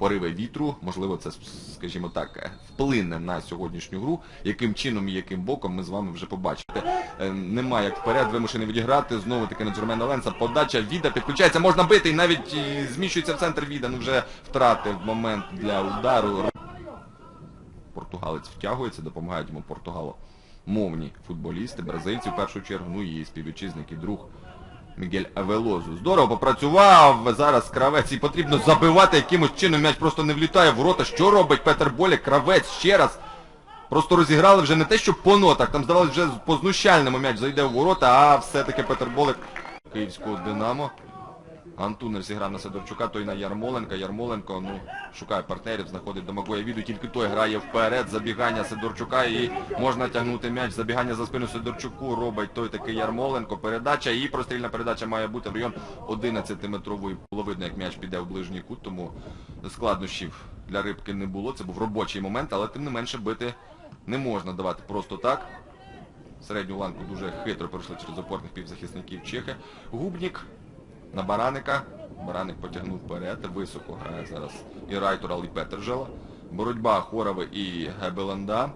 пориви вітру, можливо, це, скажімо так, е, вплине на сьогоднішню гру. Яким чином і яким боком ми з вами вже побачите. Е, Нема як вперед, вимушений відіграти. Знову таки на Джермена Ленса. Подача Віда підключається, можна бити і навіть зміщується в центр Віда. Ну вже втратив момент для удару. Португалець втягується, допомагають йому португало мовні футболісти, бразильці в першу чергу, ну і співвітчизник друг Мігель Авелозу. Здорово попрацював зараз кравець і потрібно забивати якимось чином. М'яч просто не влітає в ворота. Що робить Петер Боляк? Кравець ще раз. Просто розіграли вже не те, що по нотах, там здавалося вже по знущальному м'яч зайде в ворота, а все-таки Петер Болик київського Динамо. Антунер зіграв на Сидорчука, той на Ярмоленка. Ярмоленко ну, шукає партнерів, знаходить Домагоя Віду, тільки той грає вперед, забігання Сидорчука і можна тягнути м'яч. Забігання за спину Сидорчуку робить той такий Ярмоленко. Передача і прострільна передача має бути в район 11-метрової. Було видно, як м'яч піде в ближній кут, тому складнощів для рибки не було. Це був робочий момент, але тим не менше бити не можна давати просто так. Середню ланку дуже хитро пройшли через опорних півзахисників Чехи. Губнік на Бараника. Бараник потягнув вперед, високо грає зараз і Райтурал, і Петержела. Боротьба Хорови і Гебеланда.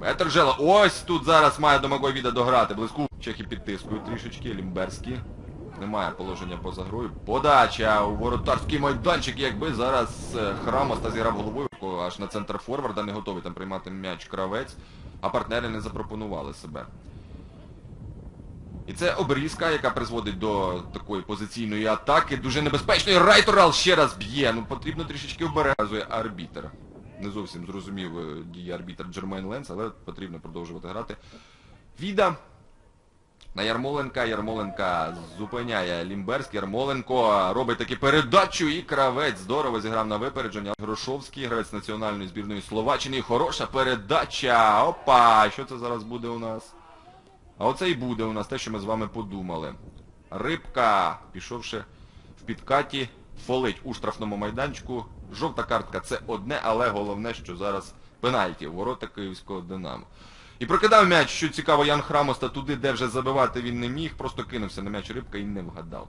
Петержела, ось тут зараз має Домагой Віда дограти. Близьку чехи підтискують трішечки, Лімберські. Немає положення поза грою. Подача у воротарський майданчик, якби зараз е, Храмоста зіграв головою, аж на центр форварда не готовий там приймати м'яч кравець, а партнери не запропонували себе. І це обрізка, яка призводить до такої позиційної атаки, дуже небезпечної. Райторал ще раз б'є. Ну потрібно трішечки обережує арбітер. Не зовсім зрозумів е, дії арбітер Джермейн Ленс, але потрібно продовжувати грати. Віда на Ярмоленка. Ярмоленка зупиняє Лімберський. Ярмоленко робить таки передачу і кравець здорово зіграв на випередження. Грошовський, гравець національної збірної Словаччини. Хороша передача. Опа! Що це зараз буде у нас? А оце і буде у нас те, що ми з вами подумали. Рибка, пішовши в підкаті, фолить у штрафному майданчику. Жовта картка це одне, але головне, що зараз пенальті ворота київського Динамо. І прокидав м'яч, що цікаво, Ян Храмоста туди, де вже забивати він не міг, просто кинувся на м'яч рибка і не вгадав.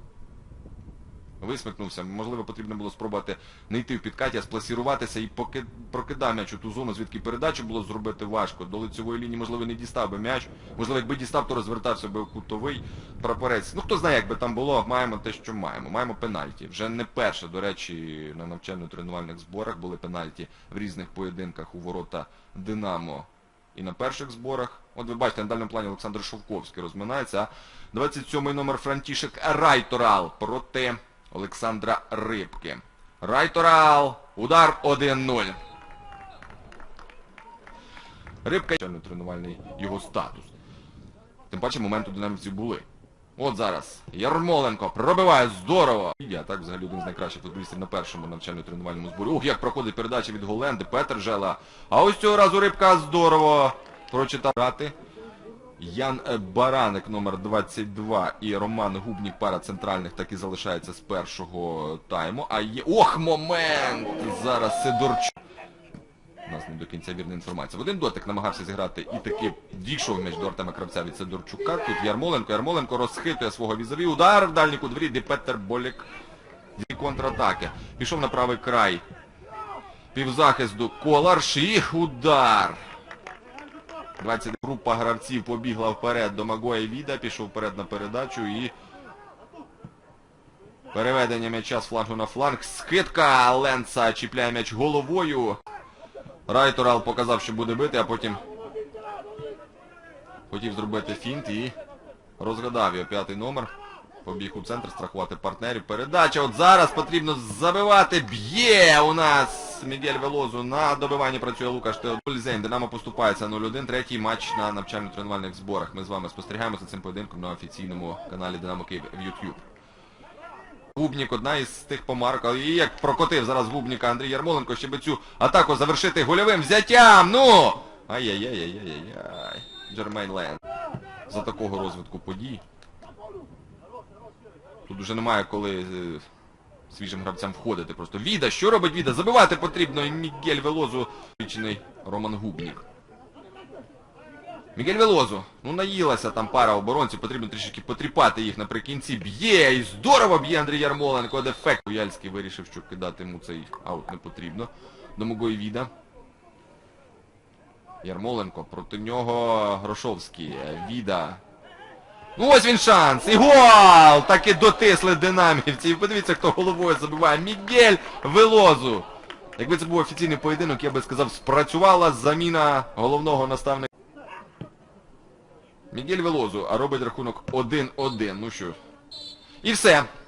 Висмикнувся. Можливо, потрібно було спробувати не йти в підкаті, а спласіруватися і прокидав м'яч у ту зону, звідки передачу було зробити важко. До лицевої лінії, можливо, не дістав би м'яч. Можливо, якби дістав, то розвертався би кутовий прапорець. Ну хто знає, як би там було, маємо те, що маємо. Маємо пенальті. Вже не перше, до речі, на навчально-тренувальних зборах були пенальті в різних поєдинках у ворота Динамо. І на перших зборах. От ви бачите, на дальньому плані Олександр Шовковський розминається. А 27-й номер Франтішек Райторал проти Олександра Рибки. Райторал. Удар 1-0. Рибка тренувальний його статус. Тим паче моменти у динамівців були. От зараз Ярмоленко пробиває здорово. Я так взагалі один з найкращих футболістів на першому навчально-тренувальному зборі. Ух, як проходить передача від Голенди, Петер Жела. А ось цього разу рибка здорово прочитав. Ян е, Бараник номер 22 і Роман Губнік пара центральних так і залишається з першого тайму. А є... Ох, момент! Зараз Сидорчук. У нас не до кінця вірна інформація. В один дотик намагався зіграти і таки дійшов м'яч до Артема Кравця від Сидорчука. Тут Ярмоленко. Ярмоленко розхитує свого візові. Удар в дальній кут де Петер Болік. Дві контратаки. Пішов на правий край. Півзахисту. Коларш і удар. 20 група гравців побігла вперед до Магоя Віда, пішов вперед на передачу і... Переведення м'яча з флангу на фланг. Скидка Ленца чіпляє м'яч головою. Райторал показав, що буде бити, а потім хотів зробити фінт і розгадав його п'ятий номер. Побіг у центр, страхувати партнерів. Передача. От зараз потрібно забивати. Б'є у нас Мігель Велозу. На добиванні працює Лукаш Теодользень. Динамо поступається 0-1. Третій матч на навчально-тренувальних зборах. Ми з вами спостерігаємо за цим поєдинком на офіційному каналі Динамо Київ в YouTube. Губнік одна із тих помарок. І як прокотив зараз Губніка Андрій Ярмоленко, щоб цю атаку завершити гольовим взяттям. Ну! Ай-яй-яй-яй-яй-яй. Джермейн Ленд. За такого розвитку подій. Тут уже немає коли е, свіжим гравцям входити. Просто Віда, що робить Віда? Забивати потрібно. Мігель Велозу, вічний Роман Губнік. Мігель Велозу. Ну наїлася там пара оборонців, потрібно трішки потріпати їх наприкінці. Б'є і здорово б'є Андрій Ярмоленко. Дефект. Яльський вирішив, що кидати йому цей аут не потрібно. До Мугої Віда. Ярмоленко, проти нього Грошовський. Віда. Ну ось він шанс. І гол! Таки дотисли динамівці. І подивіться, хто головою забиває. Мігель Велозу. Якби це був офіційний поєдинок, я би сказав, спрацювала заміна головного наставника. Мігель Велозу, а робить рахунок 1-1. Ну що. І все.